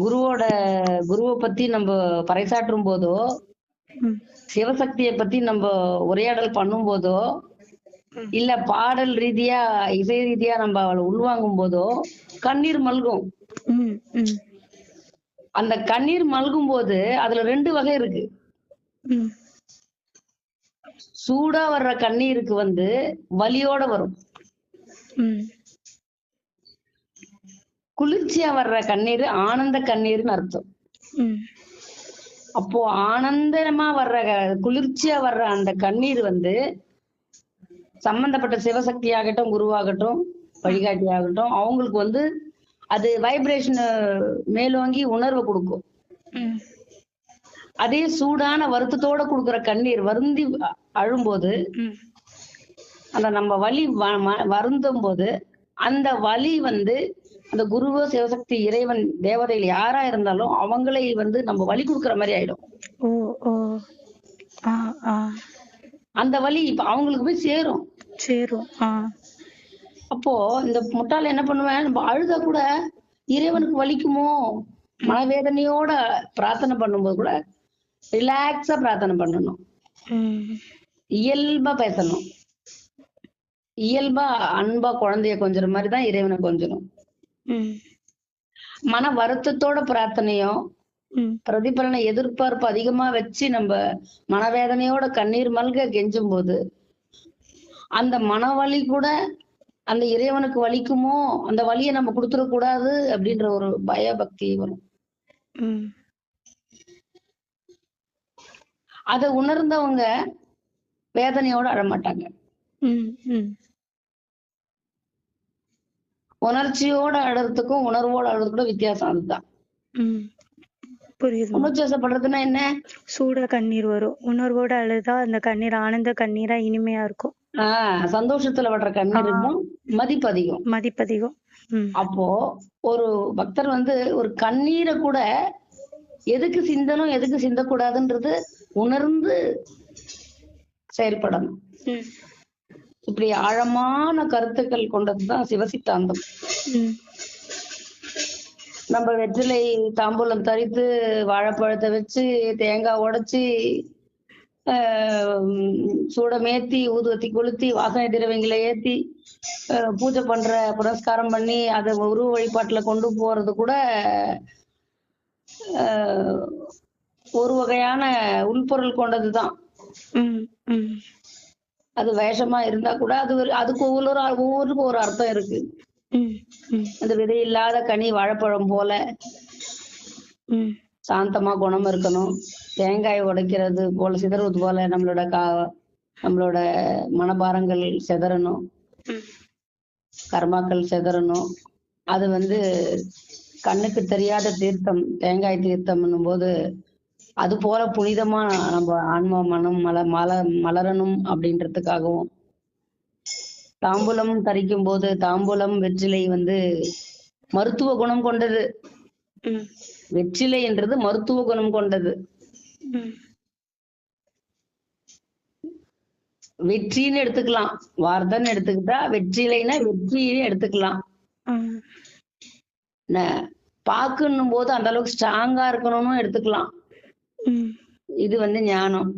குருவோட குருவை பத்தி நம்ம பறைசாற்றும் போதோ சிவசக்தியை பத்தி நம்ம உரையாடல் பண்ணும் போதோ. இல்ல பாடல் ரீதியா இசை ரீதியா நம்ம அவளை உள்வாங்கும் போதோ கண்ணீர் மல்கும். அந்த கண்ணீர் மல்கும் போது அதுல ரெண்டு வகை இருக்கு. சூடா வர்ற கண்ணீருக்கு வந்து வலியோட வரும். குளிர்ச்சியா வர்ற கண்ணீர் ஆனந்த கண்ணீர்னு அர்த்தம். அப்போ ஆனந்தமா வர்ற குளிர்ச்சியா வர்ற அந்த கண்ணீர் வந்து சம்பந்தப்பட்ட சிவசக்தி ஆகட்டும் குருவாகட்டும் வழிகாட்டி ஆகட்டும் அவங்களுக்கு வந்து அது வைப்ரேஷன் மேலோங்கி உணர்வை கொடுக்கும். அதே சூடான வருத்தத்தோட கொடுக்குற கண்ணீர் வருந்தி அழும்போது அந்த நம்ம வலி வருந்தும் போது அந்த வலி வந்து அந்த குருவோ சிவசக்தி இறைவன் தேவதைகள் யாரா இருந்தாலும் அவங்களை வந்து நம்ம வலி கொடுக்குற மாதிரி ஆயிடும். ஓ ஓ. ஆ ஆ. அந்த வலி இப்ப அவங்களுக்கு போய் சேரும். சேரும் அப்போ இந்த முட்டாள் என்ன பண்ணுவேன்? நம்ம அழுத கூட இறைவனுக்கு வலிக்குமோ? மனவேதனையோட பிரார்த்தனை பண்ணும்போது கூட ரிலாக்ஸா பிரார்த்தனை பண்ணணும். இயல்பா பேசணும். இயல்பா அன்பா குழந்தைய கொஞ்சற மாதிரி தான் இறைவனை கொஞ்சணும் மன வருத்தத்தோட பிரார்த்தனையோ ம். பிரதிபலனை எதிர்பார்ப்பு அதிகமா வச்சு நம்ம மனவேதனையோட கண்ணீர் மல்க கெஞ்சும் போது அந்த மனவலி கூட அந்த இறைவனுக்கு வலிக்குமோ அந்த வலியை நம்ம கொடுத்துடக் கூடாது அப்படின்ற ஒரு பயபக்தி வரும். அதை உணர்ந்தவங்க வேதனையோட அழமாட்டாங்க உணர்ச்சியோட அழறதுக்கும் உணர்வோட அழுறதுக்கும் வித்தியாசம் அதுதான். புரியுது உணர்ச்சி வசப்படுறதுன்னா என்ன? சூடா கண்ணீர் வரும். உணர்வோட அழுதா அந்த கண்ணீர் ஆனந்த கண்ணீரா இனிமையா இருக்கும். ஆஹ் சந்தோஷத்துல வர்ற கண்ணீருக்கும் மதிப்பு அதிகம் மதிப்பதிகம். ம். அப்போ ஒரு பக்தர் வந்து ஒரு கண்ணீரை கூட எதுக்கு சிந்தனும் எதுக்கு சிந்தக்கூடாதுன்றது உணர்ந்து செயல்படணும். இப்படி ஆழமான கருத்துக்கள் கொண்டதுதான் சிவசித்தாந்தம். நம்ம வெற்றிலை தாம்பூலம் தரித்து வாழைப்பழத்தை வச்சு தேங்காய் உடைச்சி சூடமேத்தி ஊதுவத்தி கொளுத்தி வாசனை திரவியங்களை ஏத்தி பூஜை பண்ற புனஸ்காரம் பண்ணி அதை உருவ வழிபாட்டுல கொண்டு போறது கூட ஆஹ் ஒரு வகையான உள்பொருள் கொண்டதுதான். அது வேஷமா இருந்தா கூட அது ஒரு அதுக்கு ஒவ்வொரு ஒவ்வொருக்கும் ஒரு அர்த்தம் இருக்கு. அந்த விதை இல்லாத கனி வாழைப்பழம் போல சாந்தமா குணம் இருக்கணும். தேங்காய் உடைக்கிறது போல சிதறுவது போல நம்மளோட கா நம்மளோட மனபாரங்கள் சிதறணும். கர்மாக்கள் சிதறணும். அது வந்து கண்ணுக்கு தெரியாத தீர்த்தம் தேங்காய் தீர்த்தம்னும் போது அது போல புனிதமா நம்ம ஆன்மா மனம் மல மல மலரணும் அப்படின்றதுக்காகவும். தாம்பூலம் தரிக்கும் போது தாம்பூலம் வெற்றிலை வந்து மருத்துவ குணம் கொண்டது. வெற்றிலை என்றது மருத்துவ குணம் கொண்டது. வெற்றின்னு எடுத்துக்கலாம். வார்த்தைன்னு எடுத்துக்கிட்டா வெற்றிலைனா வெற்றின்னு எடுத்துக்கலாம். பாக்குன்னும் போது அந்த அளவுக்கு ஸ்ட்ராங்கா இருக்கணும்னு எடுத்துக்கலாம். இது வந்து ஞானம்.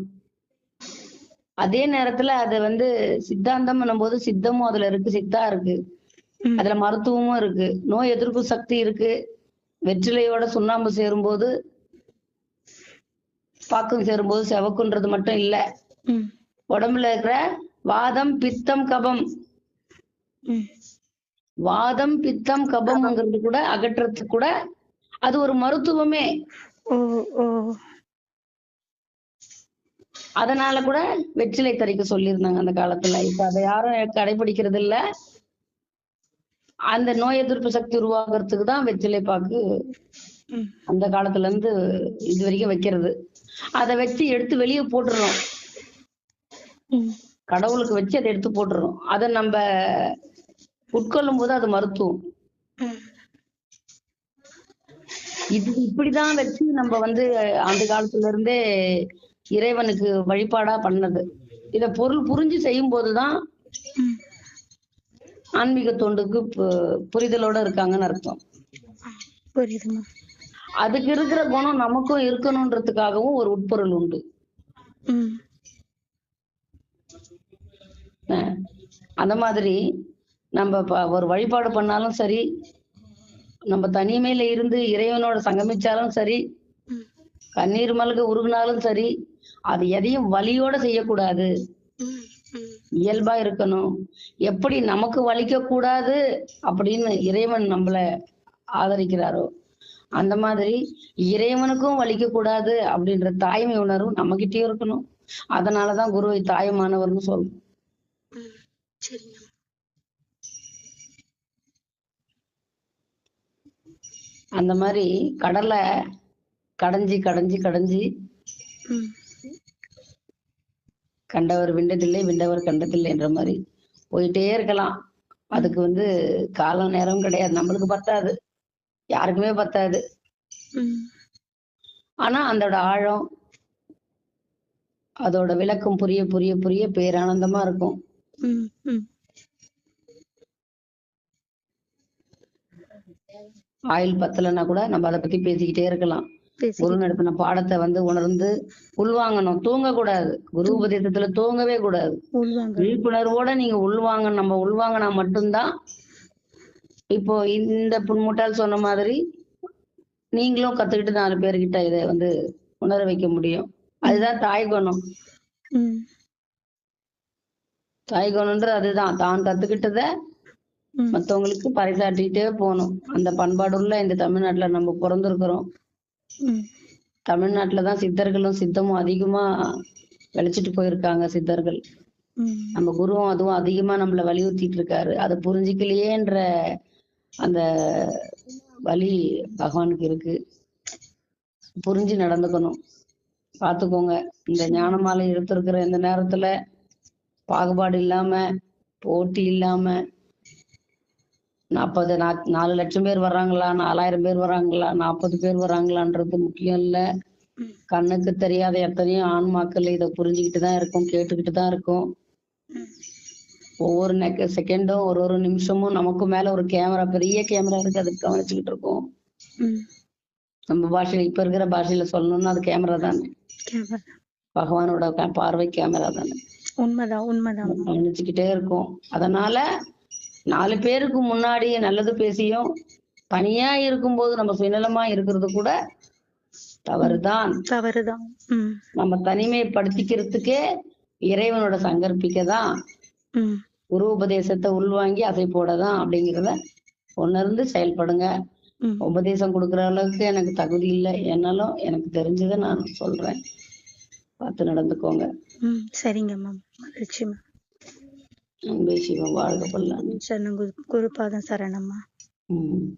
அதே நேரத்துல அது வந்து சித்தாந்தம் போது சித்தமும் அதுல இருக்கு சித்தா இருக்கு. அதுல மருத்துவமும் இருக்கு. நோய் எதிர்ப்பு சக்தி இருக்கு. வெற்றிலையோட சுண்ணாம்பு சேரும்போது பாக்கும் சேரும்போது செவக்குன்றது மட்டும் இல்ல. உடம்புல இருக்கிற வாதம் பித்தம் கபம். வாதம் பித்தம் கபம்ங்கிறது கூட அகற்றதுக்கு கூட அது ஒரு மருத்துவமே. அதனால கூட வெற்றிலை தறிக்க சொல்லியிருந்தாங்க அந்த காலத்துல. இப்ப அதை யாரும் கடைபிடிக்கிறது இல்ல அந்த நோய் எதிர்ப்பு சக்தி உருவாக்குறதுக்கு தான் வெற்றிலை பாக்கு அந்த காலத்துல இருந்து இது வரைக்கும் வைக்கிறது. அதை வச்சு எடுத்து வெளியே போட்டுறோம் கடவுளுக்கு வச்சு அதை எடுத்து போட்டுறோம் அதை நம்ம உட்கொள்ளும் போது அது மருத்துவம். இது இப்படிதான் வச்சு நம்ம வந்து அந்த காலத்துல இருந்தே இறைவனுக்கு வழிபாடா பண்ணது. இத பொருள் புரிஞ்சு செய்யும் போதுதான் ஆன்மீக தொண்டுக்கு புரிதலோட இருக்காங்கன்னு அர்த்தம். புரியுதுமா. அதுக்கு இருக்கிற குணம் நமக்கும் இருக்கணுன்றதுக்காகவும் ஒரு உட்பொருள் உண்டு. அந்த மாதிரி நம்ம ஒரு வழிபாடு பண்ணாலும் சரி நம்ம தனிமையில இருந்து இறைவனோட சங்கமிச்சாலும் சரி கண்ணீர் மல்க உருகுனாலும் சரி அது எதையும் வலியோட செய்யக்கூடாது. இயல்பா இருக்கணும். எப்படி நமக்கு வலிக்க கூடாது அப்படின்னு இறைவன் நம்மள ஆதரிக்கிறாரோ அந்த மாதிரி இறைவனுக்கும் வலிக்க கூடாது அப்படின்ற தாய்மை உணர்வு நம்மகிட்டயும் இருக்கணும். அதனாலதான் குருவை தாயமானவர்னு சொல்றோம். அந்த மாதிரி கடலை கடைஞ்சி கடைஞ்சி கடைஞ்சி கண்டவர் விண்டதில்லை விண்டவர் கண்டதில்லைன்ற மாதிரி போயிட்டே இருக்கலாம். அதுக்கு வந்து காலம் நேரம் கிடையாது. நம்மளுக்கு பத்தாது. யாருக்குமே பத்தாது. ஆனா அதோட ஆழம் அதோட விளக்கம் புரிய புரிய புரிய பேரானந்தமா இருக்கும். ஆயில் பத்தலைன்னா கூட நம்ம அதை பத்தி பேசிக்கிட்டே இருக்கலாம். குரு நடத்தின பாடத்தை வந்து உணர்ந்து உள்வாங்கணும் தூங்க கூடாது குரு உபதேசத்துல தூங்கவே கூடாது. விழிப்புணர்வோட நீங்க உள்வாங்க நம்ம உள்வாங்கினா மட்டும்தான் இப்போ இந்த புன்முட்டால் சொன்ன மாதிரி நீங்களும் கத்துக்கிட்டு நாலு பேர்கிட்ட இதை வந்து உணர வைக்க முடியும். அதுதான் தாய் குணம். தாய் குணம்ன்றது அதுதான். தான் கத்துக்கிட்டத மத்தவங்களுக்கு பறைசாற்றிட்டே போகணும். அந்த பண்பாடுள்ள இந்த தமிழ்நாட்டுல நம்ம பிறந்திருக்கிறோம். தமிழ்நாட்டுல தான் சித்தர்களும் சித்தமும் அதிகமா விளைச்சிட்டு போயிருக்காங்க சித்தர்கள். நம்ம குருவும் அதுவும் அதிகமா நம்மள வலியுறுத்திட்டு இருக்காரு. அதை புரிஞ்சுக்கலையேன்ற அந்த வலி பகவானுக்கு இருக்கு. புரிஞ்சு நடந்துக்கணும். பார்த்துக்கோங்க. இந்த ஞானமாலை எடுத்திருக்கிற இந்த நேரத்துல பாகுபாடு இல்லாம போட்டி இல்லாம நாற்பது நா- நாலு லட்சம் பேர் வர்றாங்களா நாலாயிரம் பேர் வர்றாங்களா நாற்பது பேர் வர்றாங்களான்றது முக்கியம் இல்ல. கண்ணுக்கு தெரியாத எத்தனையோ ஆன்மாக்கள் இதை புரிஞ்சுக்கிட்டு தான் இருக்கும் கேட்டுக்கிட்டு தான் இருக்கும். ஒவ்வொரு நெக்க செகண்டும் ஒரு ஒரு நிமிஷமும் நமக்கு மேல ஒரு கேமரா பெரிய கேமரா இருக்கு அதுக்கு கவனிச்சுக்கிட்டு இருக்கோம். நம்ம பாஷையில இப்ப இருக்கிற பாஷையில சொல்லணும்னா அது கேமரா தானே. பகவானோட பார்வை கேமரா தானே. உண்மைதான் உண்மைதான். கவனிச்சுக்கிட்டே இருக்கும். அதனால நாலு பேருக்கு முன்னாடி நல்லது பேசியும் தனியா இருக்கும்போது நம்ம சுயநலமா இருக்கிறது கூட தவறுதான். தவறுதான். நம்ம தனிமைப்படுத்திக்கிறதுக்கே இறைவனோட சங்கற்பிக்க தான் குரு உபதேசத்தை உள்வாங்கி அசை போடதான் அப்படிங்கிறத உணர்ந்து செயல்படுங்க. உபதேசம் கொடுக்குற அளவுக்கு எனக்கு தகுதி இல்லை. என்னாலும் எனக்கு தெரிஞ்சதை நான் சொல்றேன். பார்த்து நடந்துக்கோங்க. சரிங்க மேம். மகிழ்ச்சி மேம். அன்பே சிவம் வாழ்க பல்லாண்டு சரணம் குரு குருபாதம் சரணம்மா. ம்.